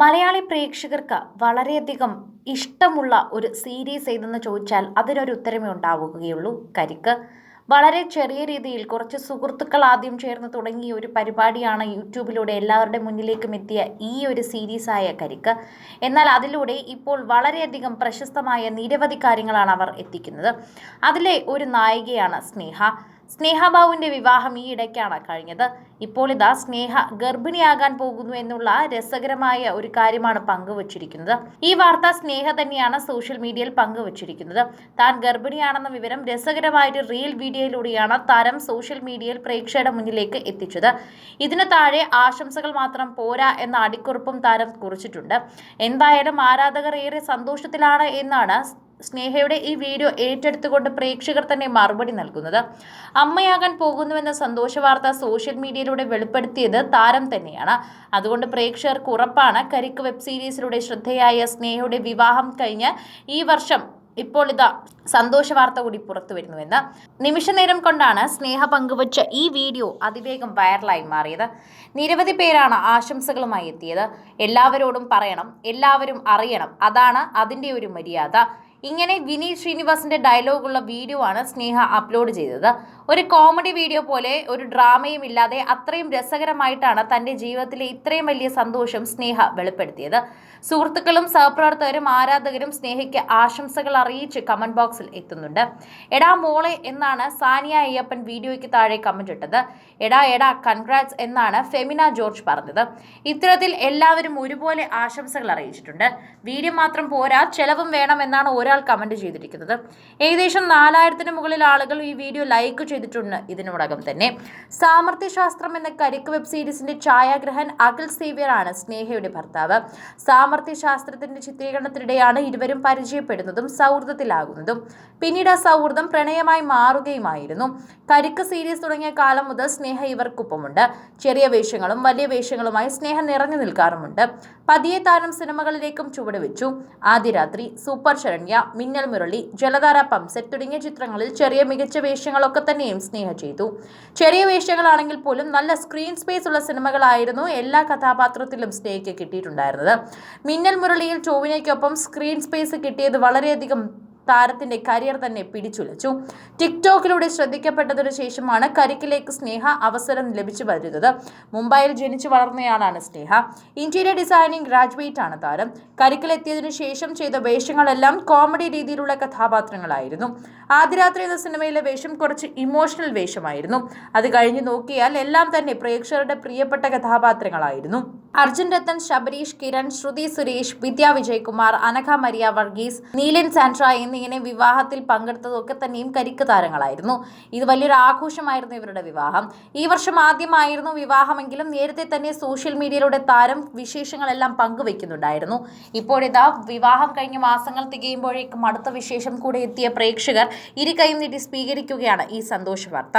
മലയാളി പ്രേക്ഷകർക്ക് വളരെയധികം ഇഷ്ടമുള്ള ഒരു സീരീസ് ഏതെന്ന് ചോദിച്ചാൽ അതിനൊരു ഉത്തരമേ ഉണ്ടാവുകയുള്ളൂ. കരിക്ക് വളരെ ചെറിയ രീതിയിൽ കുറച്ച് സുഹൃത്തുക്കൾ ആദ്യം ചേർന്ന് തുടങ്ങിയ ഒരു പരിപാടിയാണ് യൂട്യൂബിലൂടെ എല്ലാവരുടെ മുന്നിലേക്കും എത്തിയ ഈ ഒരു സീരീസായ കരിക്ക്. എന്നാൽ അതിലൂടെ ഇപ്പോൾ വളരെയധികം പ്രശസ്തമായ നിരവധി കാര്യങ്ങളാണ് അവർ എത്തിക്കുന്നത്. അതിലെ ഒരു നായികയാണ് സ്നേഹ. സ്നേഹബാബുവിന്റെ വിവാഹം ഈ ഇടയ്ക്കാണ് കഴിഞ്ഞത്. ഇപ്പോൾ ഇതാ സ്നേഹ ഗർഭിണിയാകാൻ പോകുന്നു എന്നുള്ള രസകരമായ ഒരു കാര്യമാണ് പങ്കുവച്ചിരിക്കുന്നത്. ഈ വാർത്ത സ്നേഹ തന്നെയാണ് സോഷ്യൽ മീഡിയയിൽ പങ്കുവച്ചിരിക്കുന്നത്. താൻ ഗർഭിണിയാണെന്ന വിവരം രസകരമായൊരു റീൽ വീഡിയോയിലൂടെയാണ് താരം സോഷ്യൽ മീഡിയയിൽ പ്രേക്ഷകരുടെ മുന്നിലേക്ക് എത്തിച്ചത്. ഇതിന് താഴെ ആശംസകൾ മാത്രം പോരാ എന്ന അടിക്കുറിപ്പും താരം കുറിച്ചിട്ടുണ്ട്. എന്തായാലും ആരാധകർ ഏറെ സന്തോഷത്തിലാണ് എന്നാണ് സ്നേഹയുടെ ഈ വീഡിയോ ഏറ്റെടുത്തുകൊണ്ട് പ്രേക്ഷകർ തന്നെ മറുപടി നൽകുന്നത്. അമ്മയാകാൻ പോകുന്നുവെന്ന സന്തോഷ വാർത്ത സോഷ്യൽ മീഡിയയിലൂടെ വെളിപ്പെടുത്തിയത് താരം തന്നെയാണ്. അതുകൊണ്ട് പ്രേക്ഷകർക്ക് ഉറപ്പാണ് കരിക്ക് വെബ് സീരീസിലൂടെ ശ്രദ്ധയായ സ്നേഹയുടെ വിവാഹം കഴിഞ്ഞ് ഈ വർഷം ഇപ്പോൾ ഇതാ സന്തോഷ വാർത്ത കൂടി പുറത്തു വരുന്നുവെന്ന്. നിമിഷനേരം കൊണ്ടാണ് സ്നേഹ പങ്കുവച്ച ഈ വീഡിയോ അതിവേഗം വൈറലായി മാറിയത്. നിരവധി പേരാണ് ആശംസകളുമായി എത്തിയത്. എല്ലാവരോടും പറയണം എല്ലാവരും അറിയണം. അതാണ് അതിന്റെ ഒരു മര്യാദ. ഇങ്ങനെ വിനീത് ശ്രീനിവാസിന്റെ ഡയലോഗുള്ള വീഡിയോ ആണ് സ്നേഹ അപ്ലോഡ് ചെയ്തത്. ഒരു കോമഡി വീഡിയോ പോലെ ഒരു ഡ്രാമയും ഇല്ലാതെ അത്രയും രസകരമായിട്ടാണ് തന്റെ ജീവിതത്തിലെ ഇത്രയും വലിയ സന്തോഷം സ്നേഹ വെളിപ്പെടുത്തിയത്. സുഹൃത്തുക്കളും സഹപ്രവർത്തകരും ആരാധകരും സ്നേഹയ്ക്ക് ആശംസകൾ അറിയിച്ച് കമന്റ് ബോക്സിൽ എത്തുന്നുണ്ട്. എടാ മോളെ എന്നാണ് സാനിയ അയ്യപ്പൻ വീഡിയോയ്ക്ക് താഴെ കമന്റ് ഇട്ടത്. എടാ എടാ കൺഗ്രാറ്റ്സ് എന്നാണ് ഫെമിന ജോർജ് പറഞ്ഞത്. ഇത്തരത്തിൽ എല്ലാവരും ഒരുപോലെ ആശംസകൾ അറിയിച്ചിട്ടുണ്ട്. വീഡിയോ മാത്രം പോരാ ചെലവും വേണം എന്നാണ് ഒരാൾ കമന്റ് ചെയ്തിരിക്കുന്നത്. ഏകദേശം നാലായിരത്തിന് മുകളിൽ ആളുകൾ ഈ വീഡിയോ ലൈക്ക് ചെയ്തിട്ടുണ്ട്. ഇതിനോടകം തന്നെ സാമർത്ഥ്യശാസ്ത്രം എന്ന കരിക്ക് വെബ് സീരീസിന്റെ ഛായാഗ്രഹൻ അഖിൽ ആണ് സ്നേഹയുടെ ഭർത്താവ്. സാമർത്ഥ്യശാസ്ത്രത്തിന്റെ ചിത്രീകരണത്തിനിടെയാണ് ഇരുവരും പരിചയപ്പെടുന്നതും സൗഹൃദത്തിലാകുന്നതും. പിന്നീട് ആ സൗഹൃദം പ്രണയമായി മാറുകയുമായിരുന്നു. കരിക്ക് സീരീസ് തുടങ്ങിയ കാലം മുതൽ സ്നേഹ ഇവർക്കൊപ്പമുണ്ട്. ചെറിയ വേഷങ്ങളും വലിയ വേഷങ്ങളുമായി സ്നേഹം നിറഞ്ഞു നിൽക്കാറുമുണ്ട്. പതിയെ താരം സിനിമകളിലേക്കും ചുവടുവെച്ചു ആദ്യ രാത്രി സൂപ്പർ ശരണ്യ മിന്നൽ മുരളി ജലധാര പംസെറ്റ് തുടങ്ങിയ ചിത്രങ്ങളിൽ ചെറിയ മികച്ച വേഷങ്ങളൊക്കെ തന്നെയും സ്നേഹ ചെയ്തു. ചെറിയ വേഷങ്ങളാണെങ്കിൽ പോലും നല്ല സ്ക്രീൻ സ്പേസ് ഉള്ള സിനിമകളായിരുന്നു എല്ലാ കഥാപാത്രത്തിലും സ്നേഹയ്ക്ക് കിട്ടിയിട്ടുണ്ടായിരുന്നത്. മിന്നൽ മുരളിയിൽ ചോവിനയ്ക്കൊപ്പം സ്ക്രീൻ സ്പേസ് കിട്ടിയത് വളരെയധികം താരത്തിന്റെ കരിയർ തന്നെ പിടിച്ചുലച്ചു. ടിക്ടോക്കിലൂടെ ശ്രദ്ധിക്കപ്പെട്ടതിനു ശേഷമാണ് കരിക്കിലേക്ക് സ്നേഹ അവസരം ലഭിച്ചു വരുന്നത്. മുംബൈയിൽ ജനിച്ചു വളർന്നയാളാണ് സ്നേഹ. ഇന്റീരിയർ ഡിസൈനിങ് ഗ്രാജുവേറ്റ് ആണ് താരം. കരിക്കിലെത്തിയതിനു ശേഷം ചെയ്ത വേഷങ്ങളെല്ലാം കോമഡി രീതിയിലുള്ള കഥാപാത്രങ്ങളായിരുന്നു. ആദ്യരാത്രി എന്ന സിനിമയിലെ വേഷം കുറച്ച് ഇമോഷണൽ വേഷമായിരുന്നു. അത് കഴിഞ്ഞ് നോക്കിയാൽ എല്ലാം തന്നെ പ്രേക്ഷകരുടെ പ്രിയപ്പെട്ട കഥാപാത്രങ്ങളായിരുന്നു. അർജുൻ രത്തൻ ശബരീഷ് കിരൺ ശ്രുതി സുരേഷ് വിദ്യ വിജയകുമാർ അനഘ മരിയ വർഗീസ് നീലൻ സാൻട്ര എന്നിങ്ങനെ വിവാഹത്തിൽ പങ്കെടുത്തതൊക്കെ തന്നെയും കരിക്ക് താരങ്ങളായിരുന്നു. ഇത് വലിയൊരു ആഘോഷമായിരുന്നു ഇവരുടെ വിവാഹം. ഈ വർഷം ആദ്യമായിരുന്നു വിവാഹമെങ്കിലും നേരത്തെ തന്നെ സോഷ്യൽ മീഡിയയിലൂടെ താരം വിശേഷങ്ങളെല്ലാം പങ്കുവെക്കുന്നുണ്ടായിരുന്നു ഇപ്പോഴിതാ വിവാഹം കഴിഞ്ഞ മാസങ്ങൾ തികയുമ്പോഴേക്കും അടുത്ത വിശേഷം കൂടെ എത്തിയ പ്രേക്ഷകർ ഇരു കൈയും നീട്ടി സ്വീകരിക്കുകയാണ് ഈ സന്തോഷ വാർത്ത.